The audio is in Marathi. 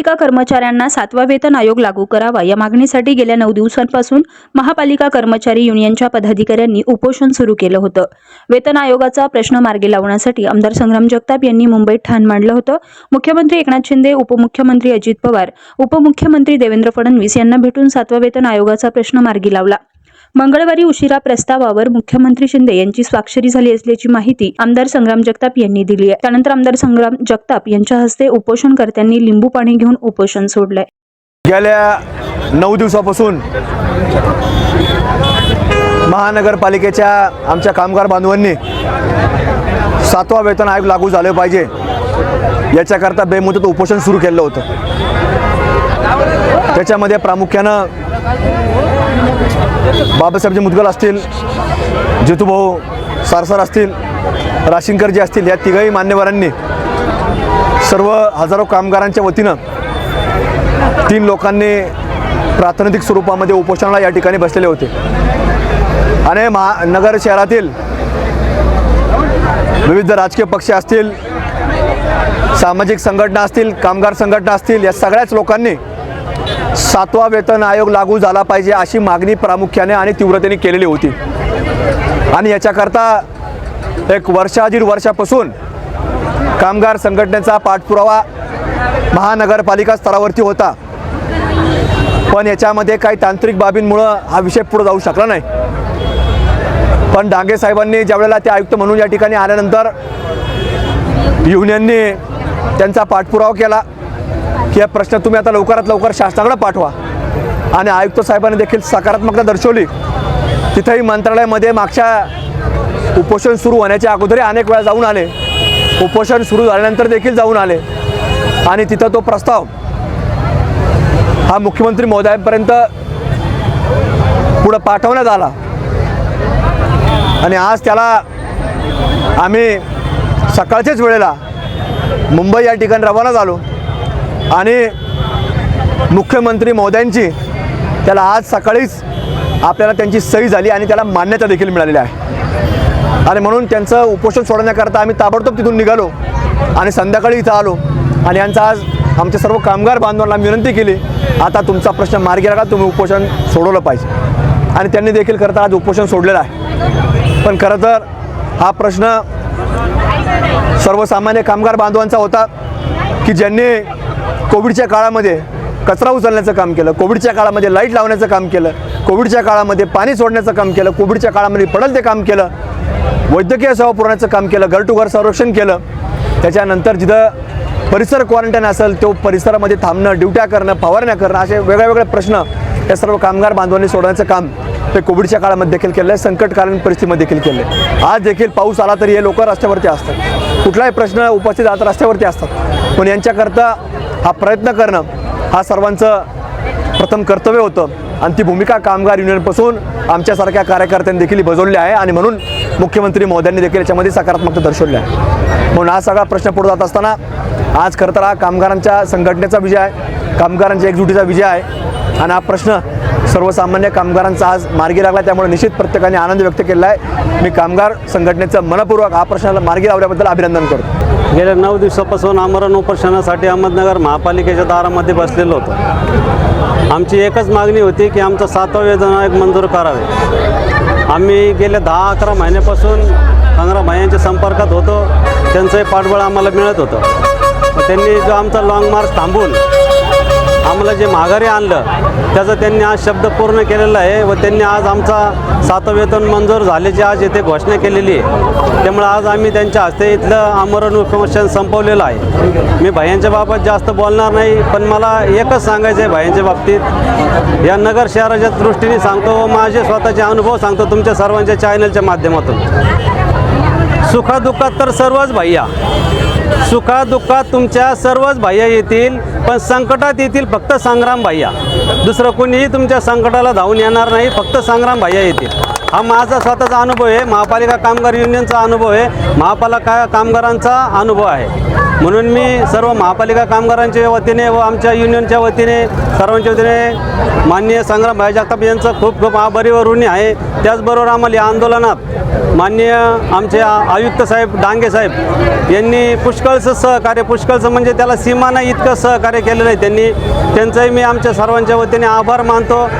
महापालिका कर्मचाऱ्यांना सातवा वेतन आयोग लागू करावा या मागणीसाठी गेल्या नऊ दिवसांपासून महापालिका कर्मचारी युनियनच्या पदाधिकाऱ्यांनी उपोषण सुरू केलं होतं. वेतन आयोगाचा प्रश्न मार्गी लावण्यासाठी आमदार संग्राम जगताप यांनी मुंबईत ठाण मांडलं होतं. मुख्यमंत्री एकनाथ शिंदे उपमुख्यमंत्री अजित पवार उपमुख्यमंत्री देवेंद्र फडणवीस यांना भेटून सातवा वेतन आयोगाचा प्रश्न मार्गी लावला. मंगळवारी उशिरा प्रस्तावावर मुख्यमंत्री शिंदे यांची स्वाक्षरी झाली असल्याची माहिती आमदार संग्राम जगताप यांनी दिली आहे. त्यानंतर आमदार संग्राम जगताप यांच्या हस्ते उपोषणकर्त्यांनी लिंबू पाणी घेऊन उपोषण सोडलंय. गेल्या नऊ दिवसापासून महानगरपालिकेच्या आमच्या कामगार बांधवांनी सातवा वेतन आयोग लागू झाले पाहिजे. याच्याकरता बेमुदत उपोषण सुरू केलं होतं. त्याच्यामध्ये प्रामुख्यानं बाबासाहेबजी मुदगल असतील जितूभाऊ सारसर असतील राशिंकरजी असतील या तिघही मान्यवरांनी सर्व हजारो कामगारांच्या वतीनं तीन लोकांनी प्राथमिक स्वरूपामध्ये उपोषणाला या ठिकाणी बसलेले होते. आणि महा नगर शहरातील विविध राजकीय पक्ष असतील सामाजिक संघटना असतील कामगार संघटना असतील या सगळ्याच लोकांनी सातवा वेतन आयोग लागू झाला पाहिजे अशी मागणी प्रामुख्याने आणि तीव्रतेने केलेली होती. आणि याच्याकरता एक वर्षा दीड वर्षापासून कामगार संघटनेचा पाठपुरावा महानगरपालिका स्तरावरती होता. पण याच्यामध्ये काही तांत्रिक बाबींमुळं हा विषय पुढे जाऊ शकला नाही. पण डांगे साहेबांनी ज्यावेळेला ते आयुक्त म्हणून या ठिकाणी आल्यानंतर युनियनने त्यांचा पाठपुरावा केला. की या प्रश्न तुम्ही आता लवकरात लवकर शासनाकडे पाठवा. आणि आयुक्त साहेबांनी देखील सकारात्मकता दर्शवली. तिथंही मंत्रालयामध्ये मागच्या उपोषण सुरू होण्याच्या अगोदरही अनेक वेळा जाऊन आले. उपोषण सुरू झाल्यानंतर देखील जाऊन आले. आणि तिथं तो प्रस्ताव हा मुख्यमंत्री महोदयांपर्यंत पुढं पाठवण्यात आला. आणि आज त्याला आम्ही सकाळच्याच वेळेला मुंबई या ठिकाणी रवाना झालो. आणि मुख्यमंत्री महोदयांची त्याला आज सकाळीच आपल्याला त्यांची सही झाली आणि त्याला मान्यता देखील मिळालेली आहे. आणि म्हणून त्यांचं उपोषण सोडवण्याकरता आम्ही ताबडतोब तिथून निघालो आणि संध्याकाळी इथं आलो. आणि यांचा आज आमच्या सर्व कामगार बांधवांना विनंती केली आता तुमचा प्रश्न मार्गी लागा तुम्ही उपोषण सोडवलं पाहिजे. आणि त्यांनी देखील करता आज उपोषण सोडलेलं आहे. पण खरं तर हा प्रश्न सर्वसामान्य कामगार बांधवांचा होता की ज्यांनी कोविडच्या काळामध्ये कचरा उचलण्याचं काम केलं कोविडच्या काळामध्ये लाइट लावण्याचं काम केलं कोविडच्या काळामध्ये पाणी सोडण्याचं काम केलं कोविडच्या काळामध्ये पडल ते काम केलं वैद्यकीय सेवा पुरवण्याचं काम केलं घर टू घर संरक्षण केलं. त्याच्यानंतर जिथं परिसर क्वारंटाईन असेल तो परिसरामध्ये थांबणं ड्युट्या करणं फवारण्या करणं असे वेगळ्यावेगळे प्रश्न या सर्व कामगार बांधवांनी सोडण्याचं काम ते कोविडच्या काळामध्ये देखील केलं आहे संकटकालीन परिस्थितीमध्ये देखील केलं आहे आज देखील पाऊस आला तरी हे लोक रस्त्यावरती असतात. कुठलाही प्रश्न उपस्थित आता रस्त्यावरती असतात. पण यांच्याकरता हा प्रयत्न करणं हा सर्वांचं प्रथम कर्तव्य होतं. आणि ती भूमिका कामगार युनियनपासून आमच्यासारख्या कार्यकर्त्यांनी देखील बजवली आहे आणि म्हणून मुख्यमंत्री महोदयांनी देखील याच्यामध्ये सकारात्मकता दर्शवली आहे. म्हणून हा सगळा प्रश्न पुढे जात असताना आज खरं तर हा कामगारांच्या संघटनेचा विजय आहे कामगारांच्या एकजुटीचा विजय आहे. आणि हा प्रश्न सर्वसामान्य कामगारांचा आज मार्गी लागला त्यामुळे निश्चित प्रत्येकाने आनंद व्यक्त केला आहे. मी कामगार संघटनेचं मनपूर्वक हा प्रश्नाला मार्गी लावल्याबद्दल अभिनंदन करतो. गेल्या नऊ दिवसापासून आमरण उपोषणासाठी अहमदनगर महापालिकेच्या दारामध्ये बसलेलो होतो. आमची एकच मागणी होती की आमचं सातवा वेतन आयोग मंजूर करावे. आम्ही गेल्या दहा अकरा महिन्यापासून पंधरा भायांच्या संपर्कात होतो. त्यांचंही पाठबळ आम्हाला मिळत होतं. मग त्यांनी जो आमचा लाँग मार्च थांबून आम्हाला जे माघारी आणलं त्याचा त्यांनी आज शब्द पूर्ण केलेला आहे व त्यांनी आज आमचा सातं वेतन मंजूर झाल्याची आज येथे घोषणा केलेली आहे. त्यामुळे आज आम्ही त्यांच्या हस्ते इथलं आमरण उपोषण संपवलेलं आहे. मी भायांच्या बाबत जास्त बोलणार नाही पण मला एकच सांगायचं आहे भायांच्या बाबतीत. या नगर शहराच्या दृष्टीने सांगतो व माझे स्वतःचे अनुभव सांगतो तुमच्या सर्वांच्या चॅनलच्या माध्यमातून. सुखादुःखात तर सर्वच भैया सुखादुःखात तुमच्या सर्वच भाय्या येतील पण संकटात येतील फक्त संग्राम भाय्या दुसरं कोणीही तुमच्या संकटाला धावून येणार नाही फक्त संग्राम भाय्या येतील. हा माझा स्वतःचा अनुभव आहे. महापालिका कामगार युनियनचा अनुभव आहे. महापालिका कामगारांचा अनुभव आहे. म्हणून मी सर्व महापालिका कामगारांच्या वतीने व आमच्या युनियनच्या वतीने सर्वांच्या वतीने माननीय संग्राम भाई जगताप यांचं खूप खूप आभारी व ऋणी आहे. त्याचबरोबर आम्हाला या आंदोलनात माननीय आमचे आयुक्त साहेब डांगे साहेब यांनी पुष्कळचं सहकार्य पुष्कळचं म्हणजे त्याला सीमा नाही इतकं सहकार्य केलेलं आहे. त्यांनी त्यांचंही मी आमच्या सर्वांच्या वतीने आभार मानतो.